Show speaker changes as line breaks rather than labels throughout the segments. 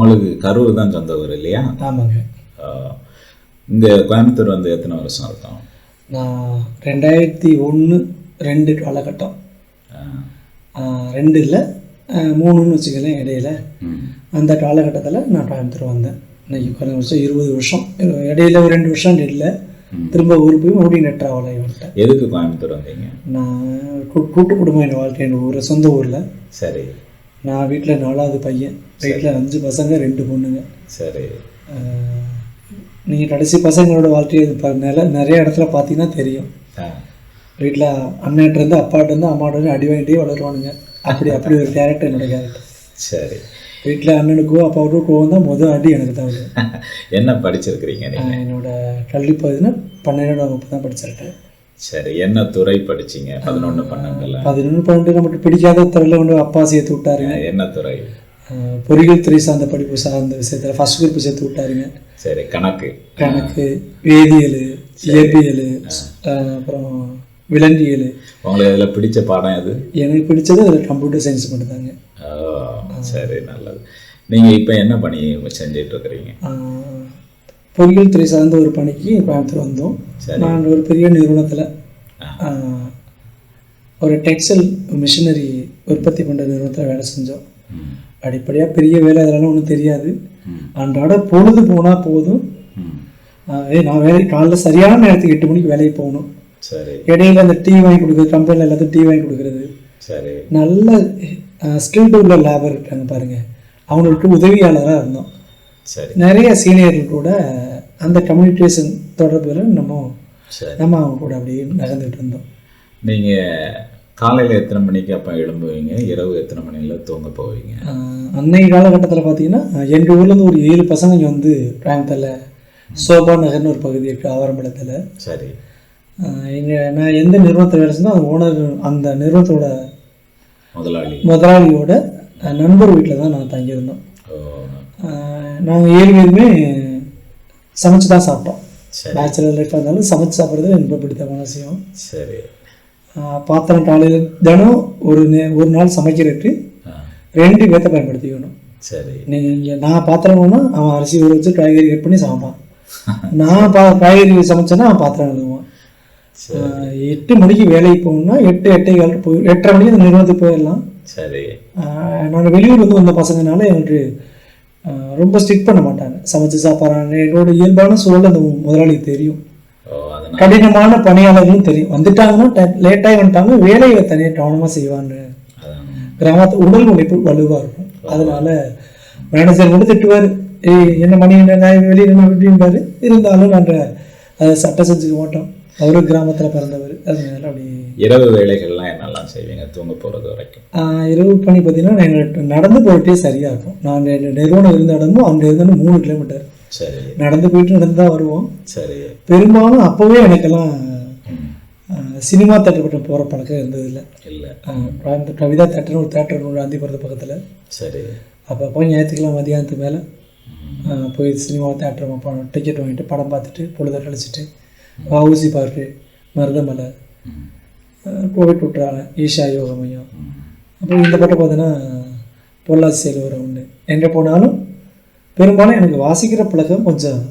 உங்களுக்கு கரூர் தான் சொந்த ஊர் இல்லையா?
ஆமாங்க.
இங்கே கோயம்புத்தூர் வந்து எத்தனை வருஷம் இருக்கும்
நான் ரெண்டாயிரத்தி ஒன்று ரெண்டு காலகட்டம். ரெண்டு இல்லை மூணுன்னு வச்சுக்கலேன் இடையில. அந்த காலகட்டத்தில் நான் கோயம்புத்தூர் வந்தேன். இன்னைக்கு குறைஞ்ச வருஷம் இருபது வருஷம் இடையில ஒரு ரெண்டு வருஷம் இல்லை திரும்ப ஊருக்கு போய் மறுபடியும் நெட் ட்ராவல் ஆகி வந்துட்டேன்.
எதுக்கு கோயம்புத்தூர் வந்தீங்க?
நான் கூட்டு குடும்பம் என் வாழ்க்கை என் ஊர் சொந்த ஊரில்.
சரி.
நான் வீட்டில் நாலாவது பையன். வீட்டில் அஞ்சு பசங்க ரெண்டு பொண்ணுங்க.
சரி.
நீங்கள் கடைசி பசங்களோட வாழ்க்கையை நில நிறைய இடத்துல பார்த்தீங்கன்னா தெரியும். வீட்டில் அண்ணன்ட்டேருந்து அப்பாட்டேருந்து அம்மாட்டேருந்து அடி வாங்கிட்டே வளருவானுங்க. அப்படி அப்படி ஒரு கேரக்டர் என்னோட கேரக்டர்
சரி.
வீட்டில் அண்ணனுக்கோ அப்பாவுக்கோ கோவம் தான் முதல் அடி எனக்கு தான்
என்ன படிச்சிருக்கிறீங்க
என்னோட கல்வி பகுதினா பன்னெண்டாம் வகுப்பு தான் படிச்சிருக்கேன்.
சரி என்ன துறை படிச்சீங்க? பதினொன்று பன்னெண்டுல.
பதினொன்று பன்னெண்டு நமக்கு பிடிக்காத துறையில் கொண்டு அப்பா சேர்த்து விட்டாருங்க.
என்ன துறை?
பொறியியல் துறை சார்ந்த படிப்பு சார்ந்த விஷயத்தில் ஃபர்ஸ்ட் குரூப் சேர்த்து விட்டாருங்க.
சரி கணக்கு.
கணக்கு வேதியியல் இயற்பியல் அப்புறம் விலங்கியல்.
உங்களுக்கு இதில் பிடிச்ச பாடம் எது?
எனக்கு பிடிச்சது அதில் கம்ப்யூட்டர் சயின்ஸ் மட்டும்தாங்க.
சரி நல்லது. நீங்கள் இப்போ என்ன பணி செஞ்சிட்டு இருக்கிறீங்க?
பொறியியல் துறை சார்ந்த ஒரு பணிக்கு கோயம்புத்தூர் வந்தோம். நான் ஒரு பெரிய நிறுவனத்தில். ஒரு டெக்ஸ்டைல் மிஷினரி உற்பத்தி பண்ணுற நிறுவனத்தில் வேலை செஞ்சோம். அடிப்படையாக பெரிய வேலை அதெல்லாம் ஒன்றும் தெரியாது. அன்றாட பொழுது போனால் போதும். ஏய் நான் வேலை காலைல சரியான நேரத்துக்கு எட்டு மணிக்கு வேலைக்கு போகணும். இடையில அந்த டீ வாங்கி கொடுக்குறது கம்பெனியில் எல்லாத்தையும் டீ வாங்கி கொடுக்குறது. நல்ல ஸ்கில்டு உள்ள லேபர் இருக்காங்க பாருங்க. அவங்களுக்கு உதவியாளராக இருந்தோம்.
சரி.
நிறைய சீனியர்கள் கூட அந்த கம்யூனிகேஷன் தொடர்புல நம்ம நம்ம அவங்க கூட அப்படியே நகர்ந்துட்டு இருந்தோம்.
நீங்கள் காலையில் எத்தனை மணிக்கு அப்போ எழும்புவீங்க? இரவு எத்தனை மணியில் தூங்க போவீங்க?
அன்னைய காலகட்டத்தில் பார்த்தீங்கன்னா எங்கள் ஊர்லேருந்து ஒரு ஏழு பசங்க இங்கே வந்து கோயம்புத்தூரில் சோபா நகர்னு ஒரு பகுதி இருக்குது ஆவரம்பலத்தில்.
சரி.
இங்கே நான் எந்த நிறுவனத்தில் வேலை செஞ்சோ அந்த ஓனர் அந்த நிறுவனத்தோட
முதலாளி.
முதலாளியோட நண்பர் வீட்டில் தான் நான் தங்கியிருந்தோம். நாங்கள் ஏழு பேருமே சமைச்சு தான் சாப்பிட்டோம். பேச்சுலர் லைஃபாக இருந்தாலும் சமைச்சு சாப்பிட்றது எனக்கு ரொம்ப பிடித்தமான விஷயம்.
சரி.
பாத்திரம் காலையில் தினம் ஒரு நே- ஒரு நாள் சமைக்கிறதுக்கு ரெண்டு பேர்த்த பயன்படுத்திக்கணும்.
சரி.
நீங்கள் நான் பாத்திரம் வேணும்னா அவன் அரிசி ஊற வச்சு காய்கறி கட் பண்ணி சமைப்பான். நான் பா காய்கறி சமைச்சேன்னா அவன் பாத்திரம் ஆஹ் எட்டு மணிக்கு வேலைக்கு போகணும்னா எட்டு எட்டே கால் போய் எட்டரை மணிக்கு அந்த நிறுவனத்துக்கு போயிடலாம்.
சரி.
நான் வெளியூர் வந்து வந்த பசங்கனால எனக்கு ரொம்ப ஸ்ட்ரிக் பண்ண மாட்டாங்க. சமைச்சு சாப்பிட்றாங்க. என்னோட இயல்பான சூழல் அந்த முதலாளிக்கு தெரியும். கடினமான பணியாளர்களும் தெரியும். வந்துட்டாங்கன்னா லேட்டாகி வந்துட்டாங்க வேலையை தனியாக கவனமாக
அதான்.
கிராமத்து உடல் உழைப்பு வலுவாக இருக்கும். அதனால மேனேஜர் கூட திட்டுவார். ஏய் என்ன மணி என்ன நான் வெளியே என்ன அப்படின்பாரு இருந்தாலும் நாங்கள் அதை சட்டை செஞ்சுக்க மாட்டோம். அவரும் கிராமத்தில் பிறந்தவர். அதனால அப்படி
இரவு வேலைகள்லாம் என்னெல்லாம் செய்வீங்க? தூங்க போகிறது வரைக்கும்.
இரவு பணி பார்த்தீங்கன்னா எங்களுக்கு நடந்து போயிட்டே சரியாக இருக்கும் நான் என் நிறுவனம் இருந்த இடமும் அங்கே இருந்தோம் மூணு கிலோமீட்டர்
சரி.
நடந்து போயிட்டு நடந்து தான் வருவோம்.
சரி.
பெரும்பாலும் அப்போவே எனக்கெல்லாம் சினிமா தேட்டர் போகிற பழக்கம் இருந்ததில்லை
இல்லை.
கோயம்புத்தூர் கவிதா தேட்டர்னு ஒரு தேட்டர் ஒன்று காந்திபுரத்து பக்கத்தில்.
சரி.
அப்போ போய் ஞாயிற்றுக்கிழமை மதியானத்துக்கு மேலே போய் சினிமா தேட்டர் டிக்கெட் வாங்கிட்டு படம் பார்த்துட்டு பொழுத கழிச்சிட்டு ஊசி பார்க்கு மருதமலை கோவிட் குற்றாலம் ஈஷா யோக மையம். அப்புறம் இந்த பக்கம் பார்த்தீங்கன்னா பொள்ளாச்சி சேலம் வர உண்டு எங்கே போனாலும் பெரும்பாலும் எனக்கு வாசிக்கிற பழக்கம் கொஞ்சம்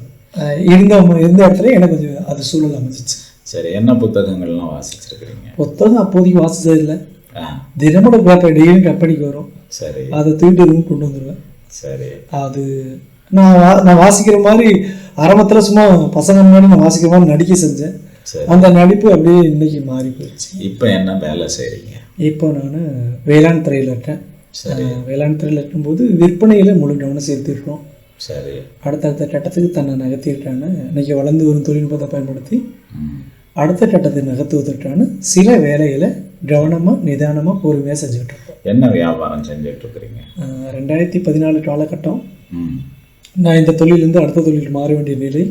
இருந்த இருந்த இடத்துல எனக்கு கொஞ்சம் அது சூழல் அமைஞ்சிச்சு.
சரி என்ன புத்தகங்கள்லாம் வாசிச்சிருக்கிறீங்க?
புத்தகம் அப்போதைக்கு வாசிச்சதில்லை.
ஆ.
தினமோட பேப்பர் டெய்லியும் கம்பெனிக்கு வரும்.
சரி.
அதை தூக்கிட்டு ரூம் கொண்டு வந்துடுவேன்
சரி.
அது நான் வா- நான் வாசிக்கிற மாதிரி ஆரம்பத்தில் சும்மா பசங்க முன்னாடி நான் வாசிக்கிற மாதிரி நடிக்க செஞ்சேன். அந்த நடிப்பு அப்படியே இன்னைக்கு மாறி போயிடுச்சு
இப்போ என்ன வேலை செய்கிறீங்க
இப்போ நான் வேளாண் துறையில் இருக்கேன்.
சரி.
வேளாண் துறையில் இருக்கும்போது விற்பனையில் முழு கவனம் செலுத்தியிருக்கோம்
சரி.
அடுத்தடுத்த கட்டத்துக்கு தன்னை நகர்த்தியிருக்கான்னு இன்னைக்கு வளர்ந்து வரும் தொழில்நுட்பத்தை பயன்படுத்தி அடுத்த கட்டத்தை நகர்த்துவதற்கான சில வேலைகளை கவனமாக நிதானமாக பொறுமையாக செஞ்சுக்கிட்டு இருக்கோம்.
என்ன வியாபாரம் செஞ்சுட்டு இருக்கிறீங்க?
ரெண்டாயிரத்தி பதினாலு காலகட்டம். நான் இந்த தொழிலிருந்து அடுத்த தொழில் மாற வேண்டிய நிலை.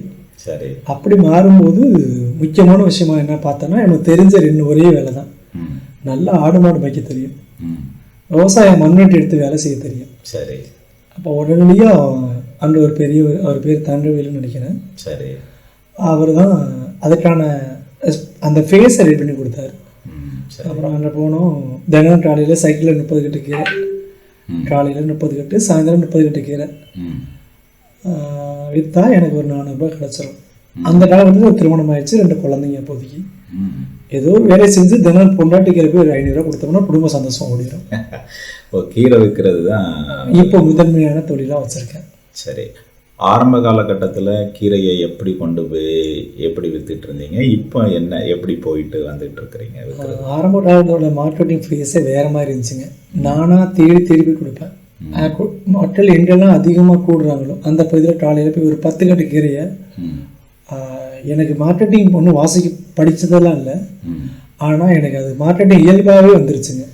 சரி.
அப்படி மாறும்போது முக்கியமான விஷயமா என்ன பார்த்தோன்னா எனக்கு தெரிஞ்ச ரெண்டு ஒரே வேலை தான். நல்லா ஆடு மாடு மேய்க்க தெரியும். விவசாயம் மண்வெட்டி எடுத்து வேலை செய்ய தெரியும்.
சரி.
அப்போ உடனடியாக அங்கே ஒரு பெரிய அவர் பேர் தண்டவேலுன்னு நினைக்கிறேன்.
சரி.
அவர் தான் அதுக்கான அந்த ஃபேஸை ரெடி பண்ணி கொடுத்தாரு. அப்புறம் அங்கே போனோம். தினம் காலையில் சைக்கிளில் முப்பது கட்டு கீரை. காலையில் முப்பது கட்டு சாயந்தரம் முப்பது கட்டு கீரை. விற்றா எனக்கு ஒரு நானூறுரூபா கிடச்சிரும். அந்த காலகட்டத்தில் ஒரு திருமணம் ஆயிடுச்சு ரெண்டு குழந்தைங்க இப்போதைக்கு.
ம்.
ஏதோ வேலை செஞ்சு தினம் பொண்டாட்டிக்கிற போய் ஒரு ஐநூறுரூவா கொடுத்தோம்னா குடும்ப சந்தோஷம் ஓடிடும்
இப்போ கீரை விற்கிறது தான்
இப்போ முதன்மையான தொழிலாக வச்சுருக்கேன்.
சரி. ஆரம்ப காலகட்டத்தில் கீரையை எப்படி கொண்டு போய் எப்படி வித்துட்டு இருந்தீங்க? இப்போ என்ன எப்படி போயிட்டு வந்துட்டு இருக்கிறீங்க
ஆரம்ப காலத்தோட மார்க்கெட்டிங் ஃபீஸே வேறு மாதிரி இருந்துச்சுங்க. நானாக தேடி போய் கொடுப்பேன். மக்கள் எங்கெல்லாம் அதிகமாக கூடுறாங்களோ அந்த பகுதியில் காலையில் போய் ஒரு பத்து கட்டு கீரையை எனக்கு மார்க்கெட்டிங் ஒன்றும் வாசிக்க படித்ததெல்லாம் இல்லை. ஆனால் எனக்கு அது மார்க்கெட்டிங் இயல்பாகவே வந்துருச்சுங்க.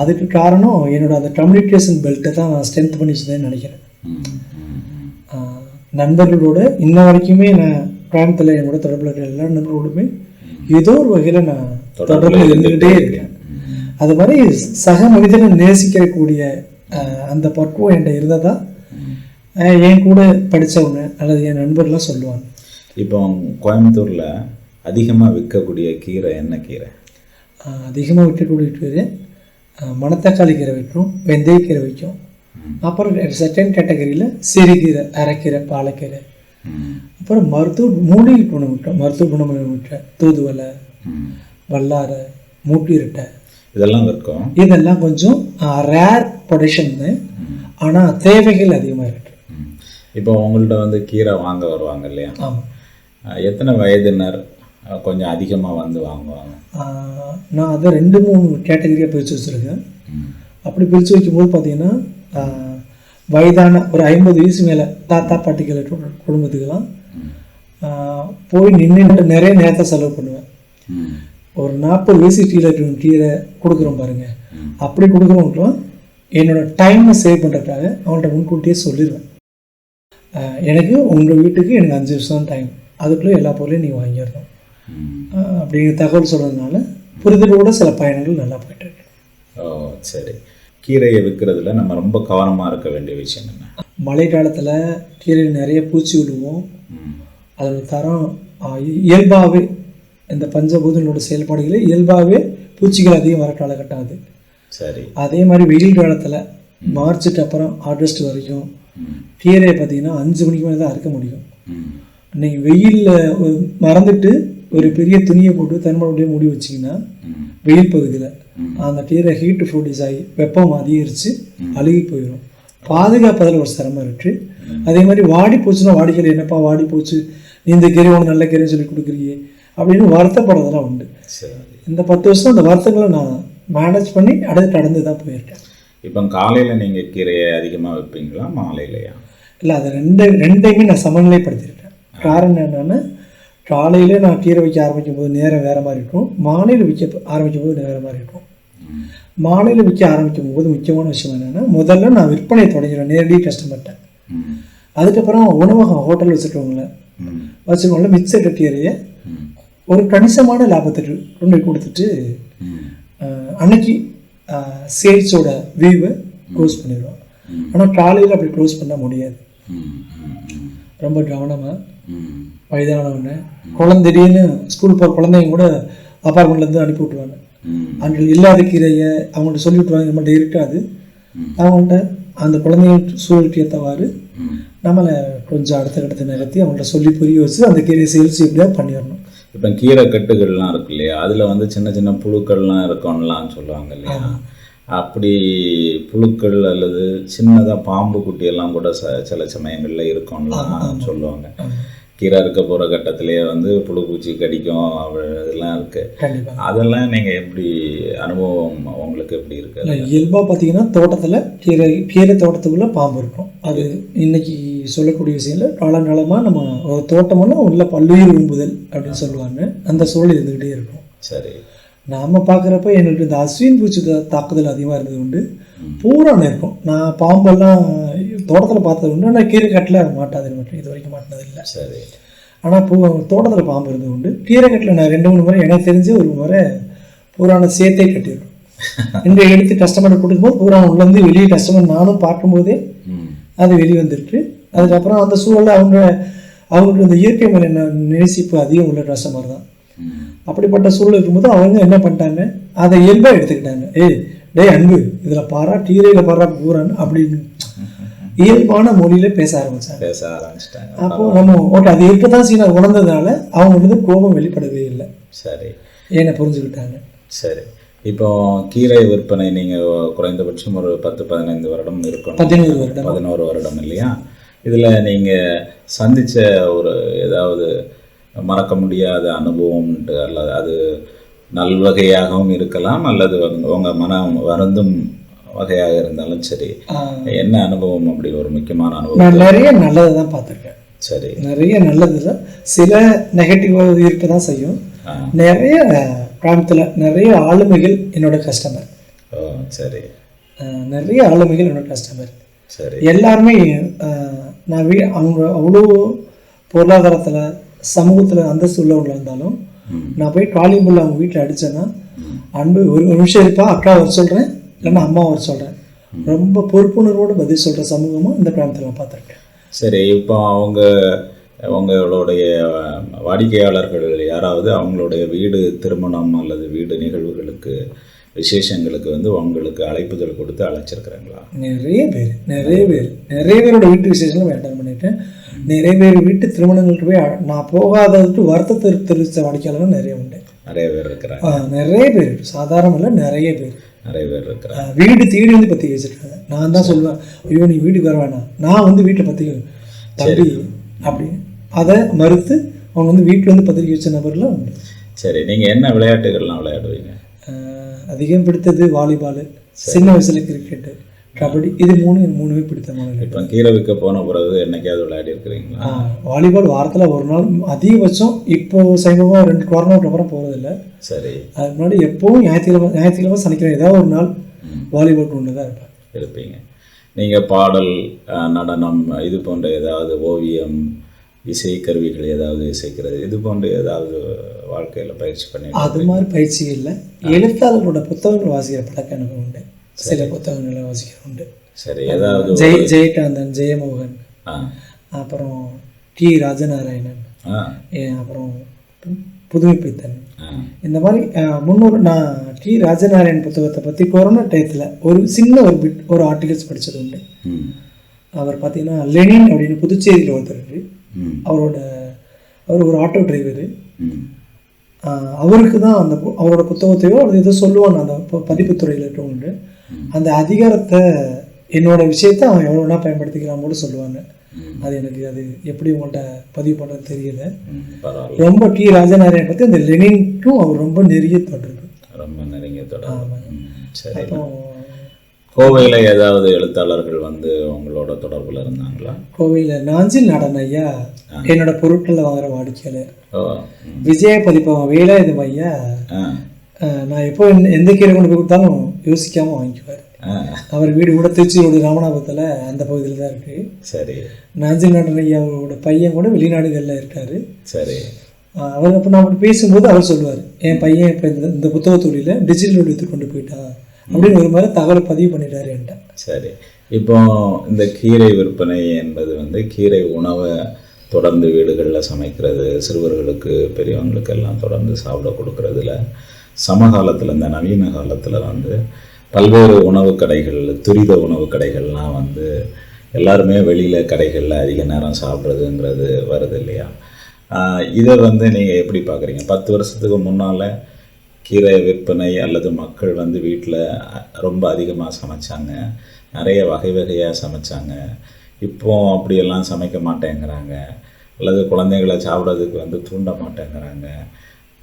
அதுக்கு காரணம் என்னோட அந்த கம்யூனிகேஷன் பெல்ட்டை தான் நான் ஸ்ட்ரென்த் பண்ணி வச்சுதேன்னு நினைக்கிறேன் நண்பர்களோட இன்ன வரைக்குமே நான் கோயம்புத்தூர்ல என்னோட தொடர்பில் இருக்கிற எல்லா நண்பர்களோடுமே ஏதோ ஒரு வகையில் நான் தொடர்பில் இருந்துக்கிட்டே இருக்கேன். அது மாதிரி சக மனிதனை நேசிக்கக்கூடிய அந்த பக்குவம் என்கிட்ட இருந்ததா? என் கூட படித்தவங்க அல்லது என் நண்பர்லாம் சொல்லுவாங்க.
இப்போ கோயம்புத்தூரில் அதிகமாக விற்கக்கூடிய கீரை என்ன கீரை?
அதிகமாக விற்கக்கூடிய பேர் மணத்தக்காளி கீரை வைக்கும் வெந்தயக்கீரை வைக்கும்
ம்.
அப்புறம் செகண்ட் கேட்டகரியில் சிறுகீரை அரைக்கீரை பாலக்கீரை. அப்புறம் மருத்துவ மூலிகை குணம் முட்டை மருத்துவ குணமுள்ள முட்டை தூதுவளை
ம்.
வல்லாரை மூட்டிரட்டை.
இதெல்லாம் விற்கும்
இதெல்லாம் கொஞ்சம் ரேர் ப்ரொடக்ஷன். ஆனால் தேவைகள் அதிகமாக இருக்கு.
இப்போ உங்கள்ட்ட வந்து கீரை வாங்க வருவாங்க இல்லையா? எத்தனை வயதினர் கொஞ்சம் அதிகமாக வந்து வாங்குவாங்க?
நான் அதை ரெண்டு மூணு கேட்டகரியாக பிரித்து வச்சுருக்கேன். அப்படி பிரித்து வைக்கும்போது பார்த்தீங்கன்னா வயதான ஒரு ஐம்பது வயசு மேலே தாத்தா பாட்டிகள் குடும்பத்துக்கெல்லாம் போய் நின்றுட்டு நிறைய நேரத்தை செலவு பண்ணுவேன். ஒரு நாற்பது வயசு கீழே இருக்கிற கீரை கொடுக்குறோம் பாருங்க.
ம்.
அப்படி கொடுக்குறவங்களும் என்னோட டைமை சேவ் பண்ணுறதுக்காக அவன்கிட்ட முன்கூட்டியே சொல்லிடுவேன். எனக்கு உங்கள் வீட்டுக்கு எனக்கு அஞ்சு வருஷம் டைம் அதுக்குள்ளே எல்லா பொருளையும் நீங்கள் வாங்கிடணும். அப்படிங்கிற தகவல் சொல்கிறதுனால புரிதலோட சில பயணங்கள் நல்லா போயிட்டு இருக்கு.
ஓ சரி. கீரையை விற்கிறதுல நம்ம ரொம்ப கவனமாக இருக்க வேண்டிய விஷயம் என்ன?
மழை காலத்தில் கீரையில் நிறைய பூச்சி விழுவோம்.
ம்.
அதோட தரம் இயல்பாகவே இந்த பஞ்சபூதங்களோட செயல்பாடுகளில் இயல்பாகவே பூச்சிகள் அதிகம் வர காலகட்டம் அது
சரி
அதே மாதிரி வெயில் காலத்தில் மார்ச்சுக்கு அப்புறம் ஆகஸ்ட் வரைக்கும். கீரையை பார்த்தீங்கன்னா அஞ்சு மணிக்கு மேலே தான் அறுக்க முடியும். நீங்கள் வெயிலில் மறந்துட்டு ஒரு பெரிய துணியை போட்டு தென்மழையே மூடி வச்சிங்கன்னா. வெயில் பகுதியில். அந்த கீரை ஹீட் ப்ரொடியூஸ் ஆகி வெப்பம் அதிகரித்து அழுகி போயிடும் பாதுகாப்பதில் ஒரு சிரமம் இருக்குது அதே மாதிரி வாடி போச்சுன்னா வாடிக்கையில் என்னப்பா வாடி போச்சு நீ இந்த கீரை ஒன்று நல்ல கீரைன்னு சொல்லி கொடுக்குறியே அப்படின்னு வருத்தப்படுறதெல்லாம் உண்டு.
சரி.
இந்த பத்து வருஷம் அந்த வருத்தங்களை நான் மேனேஜ் பண்ணி அடுத்து கடந்து தான் போயிருக்கேன்.
இப்போ காலையில் நீங்கள் கீரையை அதிகமாக வைப்பீங்களா மாலையிலையா?
இல்லை அதை ரெண்டு ரெண்டையுமே நான் சமநிலைப்படுத்தியிருக்கேன் காரணம் என்னென்னா காலையில் நான் கீரை வைக்க ஆரம்பிக்கும் போது நேரம் வேறு மாதிரி இருக்கும். மாலையில் விற்க ஆரம்பிக்கும் போது வேறு மாதிரி இருக்கும். மாலையில் விற்க ஆரம்பிக்கும் போது முக்கியமான விஷயம் என்னென்னா முதல்ல நான் விற்பனை தொடங்கிடுவேன். நேரடி கஸ்டமர்கிட்ட
ம்.
அதுக்கப்புறம் உணவகம் ஹோட்டல் வச்சுருக்கவங்கள. வச்சுருக்கவங்கள மிச்ச கட்டியறையை
ம்.
ஒரு கணிசமான லாபத்துக்கு கொண்டு கொடுத்துட்டு அன்னைக்கு சேல்ஸோட வியூவை க்ளோஸ் பண்ணிடுவோம். ஆனால் காலையில் அப்படி க்ளோஸ் பண்ண முடியாது. ரொம்ப கவனமாக
ம்.
வயதானவங்க குழந்தை திடீர்னு ஸ்கூல் போகிற குழந்தைங்க கூட அப்பார்ட்மெண்ட்லேருந்து அனுப்பி விட்ருவாங்க. அங்கே இல்லாத கீரையை அவங்கள்ட்ட சொல்லி விட்ருவாங்க நம்மள்ட்ட இருக்காது. அவங்கள்ட்ட அந்த குழந்தைங்க சூழலுக்கு ஏற்றவாறு. நம்மளை கொஞ்சம் அடுத்த கட்டத்தை நிறுத்தி அவங்கள்ட்ட சொல்லி புரிய வச்சு அந்த கீரையை சேல்ஸ் எப்படியாவது பண்ணிடணும்
இப்போ கீரை கட்டுகள்லாம் இருக்கு இல்லையா? அதில் வந்து சின்ன சின்ன புழுக்கள்லாம் இருக்கும்லாம் சொல்லுவாங்க இல்லையா? அப்படி புழுக்கள் அல்லது சின்னதாக பாம்பு குட்டியெல்லாம் கூட ச சில சமயங்களில் இருக்கும்லாம் சொல்லுவாங்க. கீரை இருக்க போகிற கட்டத்திலேயே வந்து புழு பூச்சி கடிக்கும் இதெல்லாம் இருக்குது அதெல்லாம் நீங்கள் எப்படி அனுபவம் உங்களுக்கு எப்படி இருக்கு?
இல்லை இயல்பாக பார்த்தீங்கன்னா தோட்டத்தில் கீரை கீரை தோட்டத்துக்குள்ளே பாம்பு இருக்கும். அது இன்னைக்கு சொல்லக்கூடிய இல்லை காலங்காலமாக நம்ம ஒரு தோட்டம்னா உள்ள பல்லுயிர் உம்புதல் அப்படின்னு சொல்லுவாங்க. அந்த சூழல் இருந்துக்கிட்டே இருக்கும்.
சரி.
நாம் பார்க்குறப்ப எனக்கு இந்த அஸ்வின் பூச்சி தாக்குதல் அதிகமாக இருந்தது உண்டு. பூரான இருக்கும். நான் பாம்பெல்லாம் தோட்டத்தில் பார்த்தது உண்டு. ஆனால் கீரை கட்டில் மாட்டாது மட்டும் இது வரைக்கும் மாட்டினது இல்லை.
சரி.
ஆனால் பூ தோட்டத்தில் பாம்பு இருந்தது உண்டு. கீரை கட்டில் நான் ரெண்டு மூணு முறை எனக்கு தெரிஞ்சு ஒரு முறை பூரான சேர்த்தே கட்டிடுறோம் இங்கே எடுத்து கஸ்டமர் கொடுக்கும்போது பூரான உள்ளேருந்து வெளியே கஸ்டமர் நானும் பார்க்கும்போதே அது வெளியே வந்துருக்கு அதுக்கப்புறம் அந்த சூழலில் அவங்க அவங்களுக்கு இந்த இயற்கை மேலே ந- நேசிப்பு அதிகம் உள்ள கஸ்டமர் தான் அப்படிப்பட்ட சூழல் இருக்கும்போது அவங்க என்ன பண்ணிட்டாங்க? அதை இயல்பாக எடுத்துக்கிட்டாங்க. ஏய் டேய் அன்பு இதில் பாரா டீரையில் பாரா பூரன் அப்படின்னு இயல்பான மொழியில பேச ஆரம்பிச்சாங்க.
பேச ஆரம்பிச்சிட்டாங்க.
அப்போ நம்ம ஓகே அது இருக்கதான் சீனா உணர்ந்ததுனால அவங்க வந்து கோபம் வெளிப்படவே இல்லை.
சரி.
என்னை புரிஞ்சுக்கிட்டாங்க.
சரி. இப்போ கீரை விற்பனை நீங்கள் குறைந்தபட்சம் ஒரு பத்து பதினைந்து வருடம் இருக்கணும்.
பதினோரு வருடம்.
பதினோரு வருடம் இல்லையா? இதில் நீங்கள் சந்திச்ச ஒரு ஏதாவது மறக்க முடியாத அனுபவம்ன்ட்டு அல்லது அது நல்வகையாகவும் இருக்கலாம் அல்லது வந்து உங்க மனம் வருந்தும் வகையாக இருந்தாலும் சரி என்ன அனுபவம் அப்படி ஒரு முக்கியமான அனுபவம்?
நான் நிறைய நல்லதை தான் பார்த்துருக்கேன்.
சரி.
நிறைய நல்லதுல சில நெகட்டிவ் இருக்க தான் செய்யும். நிறைய கிராமத்தில் நிறைய ஆளுமைகள் என்னோட கஸ்டமர்
ஓ சரி.
நிறைய ஆளுமைகள் என்னோட கஸ்டமர் எல்லாருமே நான் வீ அவங்க அவ்வளோ பொருளாதாரத்தில் சமூகத்தில் அந்தஸ்து உள்ளவங்களா இருந்தாலும் நான் போய் காலிங் புல் அவங்க வீட்டில் அடித்தேன்னா அன்பு ஒரு நிமிஷம் இருப்பா அக்கா வர சொல்கிறேன் இல்லைன்னா அம்மா வர சொல்கிறேன் ரொம்ப பொறுப்புணர்வோடு பதில் சொல்கிற சமூகமும் இந்த கிராமத்தில் நான் பார்த்துருக்கேன்.
சரி இப்போ அவங்க உங்களுடைய வாடிக்கையாளர்கள் யாராவது அவங்களுடைய வீடு திருமணம் அல்லது வீடு நிகழ்வுகளுக்கு விசேஷங்களுக்கு வந்து உங்களுக்கு அழைப்புதல் கொடுத்து அழைச்சிருக்கிறாங்களா?
நிறைய பேர் நிறைய பேர். நிறைய பேரோட வீட்டு விசேஷங்களும் அட்டன் பண்ணிட்டேன். நிறைய பேர் வீட்டு திருமணங்களுக்கு போய் நான் போகாததுக்கு வருத்தத்தை தெரிவித்த வாடிக்கையாளர்கள் நிறைய உண்டு.
நிறைய பேர் இருக்கிறாங்க.
நிறைய பேர். சாதாரண இல்லை நிறைய பேர்.
நிறைய பேர் இருக்கிறாங்க.
வீடு தேடி வந்து பற்றி வச்சிருக்காங்க. நான் தான் சொல்லுவேன் ஐயோ நீ வீட்டுக்கு வர வேணாம். நான் வந்து வீட்டை பற்றி தம்பி அப்படின்னு. அதை மறுத்து அவங்க வந்து வீட்டில் வந்து பத்திரிக்கை வச்ச நபர்லாம் உண்டு.
சரி நீங்கள் என்ன விளையாட்டுகள்லாம் விளையாடுவீங்க?
அதிகம் பிடித்தது வாலிபால் சின்ன வயசுல கிரிக்கெட்டு கபடி. இது மூணு மூணுமே பிடித்தமான.
இப்போ கீரை விற்க போன பிறகு என்னைக்காவது விளையாடி இருக்கிறீங்களா?
வாலிபால் வாரத்தில் ஒரு நாள் அதிகபட்சம் இப்போ சமீபமாக ரெண்டு கொரோனாவுக்கு அப்புறம் போகிறதில்ல
சரி.
அதுக்கு முன்னாடி எப்பவும் ஞாயிற்றுக்கிழமை ஞாயிற்றுக்கிழமை சனிக்கிழமை ஏதாவது ஒரு நாள் வாலிபால் கொண்டு தான் இருப்பேன்.
இருப்பீங்க. நீங்கள் பாடல் நடனம் இது போன்ற ஏதாவது ஓவியம் இசை கருவிகள் ஏதாவது இசைக்கிறது இது போன்ற ஏதாவது வாழ்க்கையில் பயிற்சி பண்ணி
அது மாதிரி பயிற்சி இல்லை. எழுத்தாளர்களோட புத்தகங்கள் வாசிக்கிற பழக்கம் எனக்கு உண்டு. சில புத்தகங்களை வாசிக்கிற உண்டு.
சரி ஏதாவது
ஜெய் ஜெயகாந்தன் ஜெயமோகன் அப்புறம் டி ராஜநாராயணன் அப்புறம் புதுமைப்பித்தன். இந்த மாதிரி முன்னூறு நான் டி ராஜநாராயண் புத்தகத்தை பற்றி கொரோனா டயத்தில் ஒரு சின்ன ஒரு பிட் ஒரு ஆர்டிகல்ஸ் படிச்சது உண்டு. அவர் பார்த்தீங்கன்னா லெனின் அப்படின்னு புதுச்சேரியில் ஒருத்தர் அவரோட அவர் ஒரு ஆட்டோ டிரைவர் அவருக்கு தான் அந்த அவரோட புத்தகத்தையோ அல்லது ஏதோ சொல்லுவாங்க அந்த பதிப்புத்துறையில் இருக்கவங்க அந்த அதிகாரத்தை என்னோட விஷயத்தை அவன் எவ்வளோ வேணா பயன்படுத்திக்கலாம் கூட சொல்லுவாங்க. அது எனக்கு அது எப்படி உங்கள்கிட்ட பதிவு பண்ணுறது தெரியல. ரொம்ப டி ராஜநாராயண் பற்றி அந்த லெனின்க்கும் அவர் ரொம்ப நெருங்கிய தொடர்பு.
ரொம்ப நெருங்கிய தொடர்பு. சரி. கோவையில் ஏதாவது எழுத்தாளர்கள் வந்து உங்களோட தொடர்பில் இருந்தாங்களா?
கோவையில் நாஞ்சில் நடன ஐயா என்னோட பொருட்களை வாங்குற வாடிக்கையாளர். விஜய பதிப்பகம் வேலாயுதம் ஐயா
ஆ.
அஹ், நான் எப்போ எந்த- கீரை கொண்டு போய் கொடுத்தாலும் யோசிக்காம வாங்கிக்குவார். அவர் வீடு கூட திருச்சியோட ராமநாதத்தில் அந்த பகுதியில் தான் இருக்கு.
சரி.
நாஞ்சில் நடன ஐயாவோட பையன் கூட வெளிநாடுகளில் இருக்காரு.
சரி.
அவர் அப்போ நான் பேசும்போது அவர் சொல்லுவார் என் பையன் இப்போ இந்த இந்த புத்தக தொழில டிஜிட்டல் எடுத்து கொண்டு போயிட்டா. அப்படின்னு ஒரு மாதிரி தகவலை பதிவு பண்ணிட்டாரு என்கிட்ட.
சரி. இப்போ இந்த கீரை விற்பனை என்பது வந்து கீரை உணவை தொடர்ந்து வீடுகளில் சமைக்கிறது சிறுவர்களுக்கு பெரியவங்களுக்கு எல்லாம் தொடர்ந்து சாப்பிட கொடுக்கறதுல சமகாலத்தில் இந்த நவீன காலத்தில் வந்து பல்வேறு உணவு கடைகள் துரித உணவு கடைகள்லாம் வந்து எல்லாருமே வெளியில் கடைகளில் அதிக நேரம் சாப்பிட்றதுங்கிறது வருது இல்லையா? இதை வந்து நீங்கள் எப்படி பார்க்குறீங்க? பத்து வருஷத்துக்கு முன்னால் கீரை விற்பனை அல்லது மக்கள் வந்து வீட்டில் ரொம்ப அதிகமாக சமைச்சாங்க. நிறைய வகை வகையாக சமைச்சாங்க. இப்போ அப்படியெல்லாம் சமைக்க மாட்டேங்கிறாங்க. அல்லது குழந்தைகளை சாப்பிட்றதுக்கு வந்து தூண்ட மாட்டேங்கிறாங்க.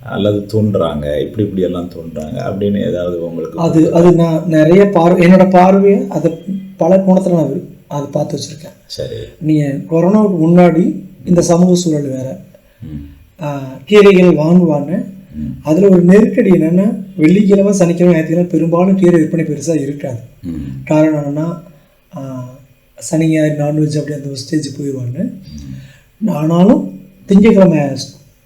அல்லது தூண்டுறாங்க. இப்படி இப்படியெல்லாம் தூண்டுறாங்க. அப்படின்னு ஏதாவது உங்களுக்கு
அது அது நான் நிறைய பார்வை என்னோட பார்வையை அதை பல கோணத்தில் நான் அதை பார்த்து வச்சுருக்கேன்.
சரி.
நீங்கள் கொரோனாவுக்கு முன்னாடி இந்த சமூக சூழல் வேற. கீரைகள் வாங்குவாங்க. அதில் ஒரு நெருக்கடி என்னென்னா வெள்ளிக்கிழமை சனிக்கிழமை ஞாயிற்றுக்கிழமை பெரும்பாலும் கீரை விற்பனை பெருசாக இருக்காது. காரணம் என்னென்னா சனி ஞாயிறு நான்வெஜ் அப்படி அந்த ஒரு ஸ்டேஜ் போயிடுவாங்க ஆனாலும் திங்கட்கிழமை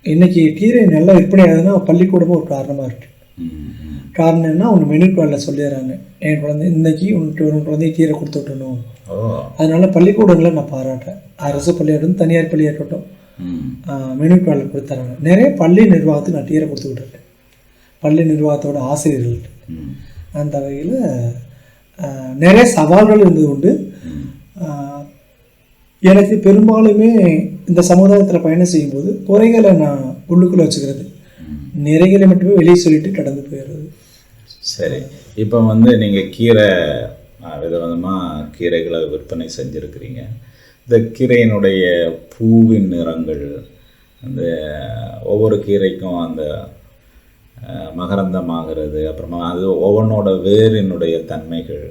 இன்னைக்கு கீரை நல்லா விற்பனை ஆகுதுன்னா பள்ளிக்கூடமும் ஒரு காரணமாக இருக்குது
ம்
காரணம் என்ன அவங்க மெனு கார்டில் சொல்லிடுறாங்க. என் குழந்தை இன்னைக்கு உனக்கு ஒரு குழந்தை கீரை கொடுத்து விட்டணும் அதனால பள்ளிக்கூடங்களை நான் பாராட்டுறேன். அரசு பள்ளியாகட்டும் தனியார் பள்ளியாகட்டும் மெனு கார்டில் கொடுத்துறாங்க நிறைய பள்ளி நிர்வாகத்துக்கு நான் கீரை கொடுத்துக்கிட்டு இருக்கேன். பள்ளி நிர்வாகத்தோட ஆசிரியர்கள்.
ம்.
அந்த வகையில் நிறைய சவால்கள் இருந்தது உண்டு. எனக்கு பெரும்பாலுமே இந்த சமுதாயத்தில் பயணம் செய்யும்போது குறைகளை நான் உள்ளுக்குள்ளே வச்சுக்கிறது. நிறைகளை மட்டுமே வெளியே சொல்லிட்டு கடந்து போயிடுறது.
சரி. இப்போ வந்து நீங்கள் கீரை விதவிதமாக கீரைகளை விற்பனை செஞ்சுருக்கிறீங்க. இந்த கீரையினுடைய பூவின் நிறங்கள் அந்த ஒவ்வொரு கீரைக்கும் அந்த மகரந்தமாகிறது அப்புறமா அது ஒவ்வொன்றோட வேரினுடைய தன்மைகள்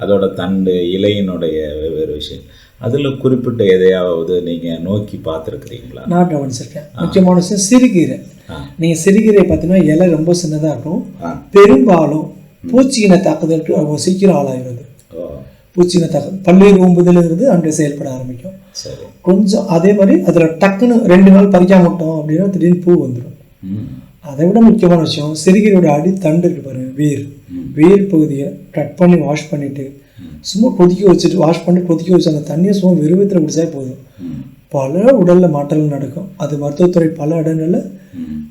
அதோட தண்டு இலையினுடைய வெவ்வேறு விஷயம் அதில் குறிப்பிட்ட எதையாவது நீங்கள் நோக்கி பார்த்துருக்குறீங்களா?
நான் கவனிச்சிருக்கேன். முக்கியமான விஷயம் சிறுகீரை. நீங்கள் சிறுகீரை பார்த்தீங்கன்னா இலை ரொம்ப சின்னதாக இருக்கும். பெரும்பாலும் பூச்சியின தாக்குதலுக்கு அவங்க சீக்கிரம் ஆளாகிறது.
ஓ
பூச்சியின தாக்குதல் பல்வேறு ஊம்புதலுங்கிறது அங்கே செயல்பட ஆரம்பிக்கும்.
சரி.
கொஞ்சம் அதே மாதிரி அதில் டக்குன்னு ரெண்டு நாள் பறிக்காம விட்டோம் அப்படின்னா திடீர்னு பூ வந்துடும் அதை விட முக்கியமான விஷயம் சிறுகீரையோட அடி தண்டு இருக்கு பாருங்க வேர். வேர் பகுதியை கட் பண்ணி வாஷ் பண்ணிட்டு சும்மா கொதிக்க வச்சுட்டு வாஷ் பண்ணி கொதிக்க வச்சு அந்த தண்ணியை சும்மா வெறுவத்தில் குடிச்சா போதும். பல உடல்ல மாற்றங்கள் நடக்கும். அது மருத்துவத்துறை பல இடங்கள்ல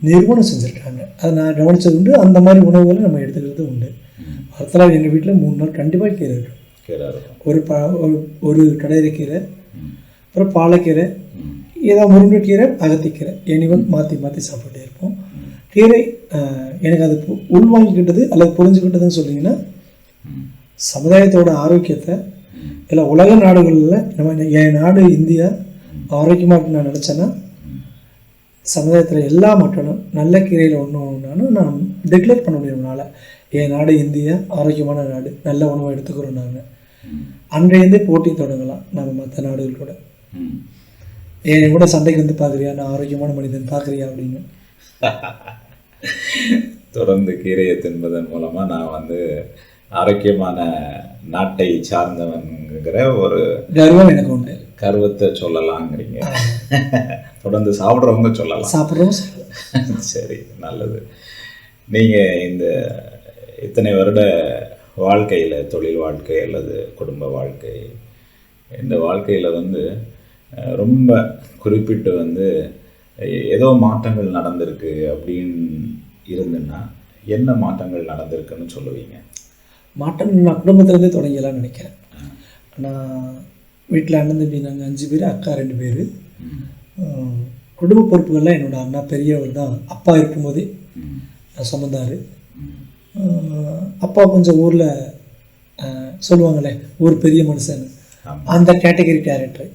நிறுவனம் செஞ்சுருக்காங்க. அதை நான் கவனிச்சது உண்டு. அந்த மாதிரி உணவுகளை நம்ம எடுத்துக்கிறது உண்டு. வாரத்தில் எங்கள் வீட்டில் மூணு நாள் கண்டிப்பாக கீரை இருக்கும். ஒரு ப ஒரு ஒரு கடையிற கீரை
ம்.
அப்புறம் பாலக்கீரை ஏதாவது முருங்கைக்கீரை அகத்திக்கீரை எனிவன் மாற்றி மாற்றி சாப்பிட்டுட்டே இருப்போம். கீரை எனக்கு அது உள்வாங்கிக்கிட்டது அல்லது புரிஞ்சுக்கிட்டதுன்னு சொன்னீங்கன்னா சமுதாயத்தோட ஆரோக்கியத்தை இல்லை உலக நாடுகளில் நம்ம என் நாடு இந்தியா ஆரோக்கியமாக நான் நினச்சேன்னா சமுதாயத்தில் எல்லா மக்களும் நல்ல கீரையில் ஒன்று ஒன்றாலும் நான் டிக்ளேர் பண்ண முடியும் என்னால் என் நாடு இந்தியா ஆரோக்கியமான நாடு. நல்ல உணவை எடுத்துக்கிறோம் நாங்கள் அன்றையந்தே போட்டி தொடங்கலாம் நம்ம மற்ற நாடுகள் கூட. என் கூட சண்டைக்கு வந்து பார்க்குறியா? நான் ஆரோக்கியமான மனிதன் பார்க்குறியா அப்படின்னு.
தொடர்ந்து கீரையை தின்பதன் மூலமாக நான் வந்து ஆரோக்கியமான நாட்டை சார்ந்தவன்கிற ஒரு
கர்வம் எனக்கு உண்டு.
கருவத்தை சொல்லலாங்கிறீங்க. தொடர்ந்து சாப்பிட்றவங்க சொல்லலாம்.
சாப்பிட்றோம் சொல்லலாம்.
சரி நல்லது. நீங்கள் இந்த இத்தனை வருட வாழ்க்கையில் தொழில் வாழ்க்கை அல்லது குடும்ப வாழ்க்கை? இந்த வாழ்க்கையில் வந்து ரொம்ப குறிப்பிட்டு வந்து ஏதோ மாற்றங்கள் நடந்திருக்கு அப்படின்னு இருந்துன்னா என்ன மாற்றங்கள் நடந்திருக்குன்னு சொல்லுவீங்க?
மாட்டம் நான் குடும்பத்துலேருந்தே தொடங்கலாம்னு நினைக்கிறேன். நான் வீட்டில் அண்ணன் தம்பி நாங்கள் அஞ்சு பேர் அக்கா ரெண்டு பேர். குடும்ப பொறுப்புகள்லாம் என்னோட அண்ணா பெரியவர் தான். அப்பா இருக்கும்போதே சுமந்தார். அப்பா கொஞ்சம் ஊரில் சொல்லுவாங்களே ஊர் பெரிய மனுஷன். அந்த கேட்டகரி கேரக்டர்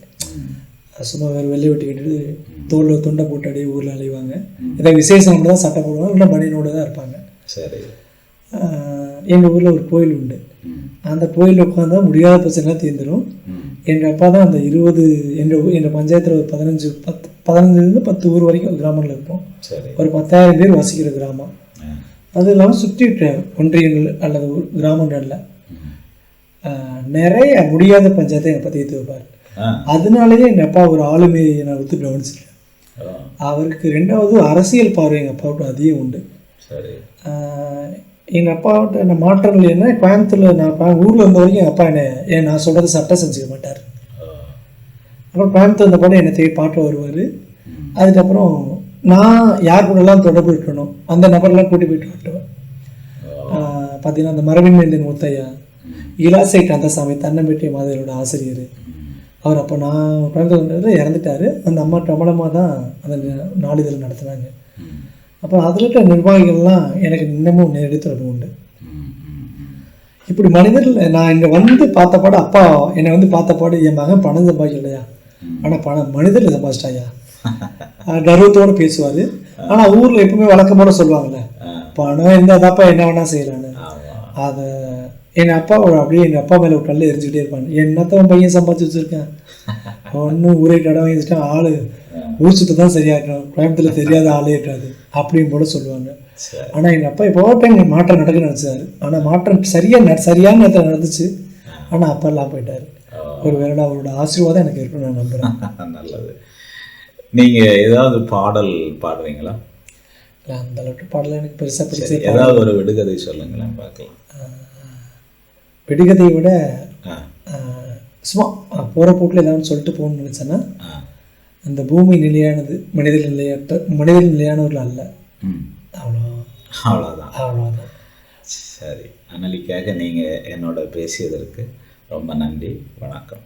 சும்மா வேறு வெள்ளை வெட்டி கட்டிட்டு தோலில் துண்டை போட்டு அப்படியே ஊரில் அலைவாங்க. ஏதாவது விசேஷம் தான் சட்டை போடுவாங்க இல்லை பனியனோட தான் இருப்பாங்க.
சரி.
எங்கள் ஊரில் ஒரு கோயில் உண்டு. அந்த கோயிலில் உட்காந்தா முடியாத பிரச்சனைலாம் தீர்ந்துடும் எங்கள் அப்பா தான் அந்த இருபது எங்கள் எங்கள் பஞ்சாயத்தில் ஒரு பதினஞ்சு பத்து பதினஞ்சுலேருந்து பத்து ஊர் வரைக்கும் கிராமங்கள் இருக்கும்
சரி.
ஒரு பத்தாயிரம் பேர் வசிக்கிற கிராமம். அது இல்லாமல் சுற்றிவிட்ட ஒன்றியங்கள் அல்லது கிராமங்களில் நிறைய முடியாத பஞ்சாயத்தை எங்கள் பற்றி வைப்பார் அதனாலேயே எங்கள் அப்பா ஒரு ஆளுமையை நான் ஒத்து கவனிச்சிருக்கேன்
ஓ,
அவருக்கு ரெண்டாவது அரசியல் பார்வை எங்கள் அப்பாவுக்கு அதிகம் உண்டு. எங்கள் அப்பாவோட என்ன மாற்றங்கள் என்ன கோயம்புத்தூரில் நான் ஊரில் இருந்த வரைக்கும் எங்கள் அப்பா என்னை ஏன் நான் சொல்கிறது சட்டம் செஞ்சுக்க மாட்டார். அப்புறம் கோயம்புத்தூர் வந்த போது என்னை தேடி பாட்டு வருவார். அதுக்கப்புறம் நான் யார் கூடலாம் தொடர்பு இருக்கணும்? அந்த நபர்லாம் கூட்டி போயிட்டு வரட்டுவேன்
ஓ,
பார்த்தீங்கன்னா அந்த மரபின்மேந்தின் முத்தையா இலாசை கந்தசாமி தன்னம்பேட்டை மாதிரியோட ஆசிரியர். அவர் அப்போ நான் கோயம்புத்தூர் இறந்துட்டாரு. அந்த அம்மா கமலமாக தான் அந்த நாளிதழ் நடத்துனாங்க. அப்போ அதில் இருக்கிற நிர்வாகிகள்லாம் எனக்கு இன்னமும் நேரடி தொடர்பு உண்டு. இப்படி மனிதர்கள் நான் இங்கே வந்து பார்த்த பாடு அப்பா என்னை வந்து பார்த்த பாடு என் மகன் பணம் சம்பாதிக்கலையா? ஆனால் பணம் மனிதர்கள் சம்பாதிச்சிட்டாயா கர்வத்தோட பேசுவார். ஆனால் ஊரில் எப்பவுமே வழக்கமான சொல்லுவாங்கல்ல
ஆ,
பணம் இருந்தால் தாப்பா என்ன வேணா செய்யலான்னு அதை எங்கள் அப்பா ஒரு அப்படியே எங்கள் அப்பா மேலே ஒரு கல் எரிஞ்சுக்கிட்டே இருப்பாங்க என்னத்தவன் பையன் சம்பாதிச்சு வச்சுருக்கேன்? ஒன்றும் ஊரே கடை வாங்கி வச்சுட்டா ஆள் ஊர் சுத்த தான் சரியா இருக்கணும் கோயம்புத்தூர்ல தெரியாத ஆளே இருக்காது. அப்படின்னு கூட சொல்லுவாங்க. ஆனால் எங்கள் அப்பா எப்போ டைம் மாற்றம் நடக்குன்னு நினச்சாரு. ஆனால் மாற்றம் சரியா நட சரியான நேரத்தில் நடந்துச்சு. ஆனால் அப்பா எல்லாம் போயிட்டாரு. ஒரு வேளை அவரோட ஆசீர்வாதம் எனக்கு இருக்குன்னு நான் நம்புகிறேன்
நல்லது. நீங்க ஏதாவது பாடல் பாடுறீங்களா?
அந்த அளவுக்கு பாடல எனக்கு பெருசாக பிடிச்ச
சரி ஏதாவது ஒரு விடுகதை சொல்லுங்களேன் பார்க்கலாம்.
வெடிகதையை விட சும்மா போகிற போக்கில் ஏதாவது சொல்லிட்டு போகணும்னு நினச்சேன்னா அந்த பூமி நிலையானது மனிதர்கள் நிலையற்ற மனிதர்கள் நிலையானவர்கள் அல்ல. அவ்வளோ.
அவ்வளோதான்.
அவ்வளோதான்.
சரி அனலிக்காக நீங்கள் என்னோட பேசியதற்கு ரொம்ப நன்றி வணக்கம்.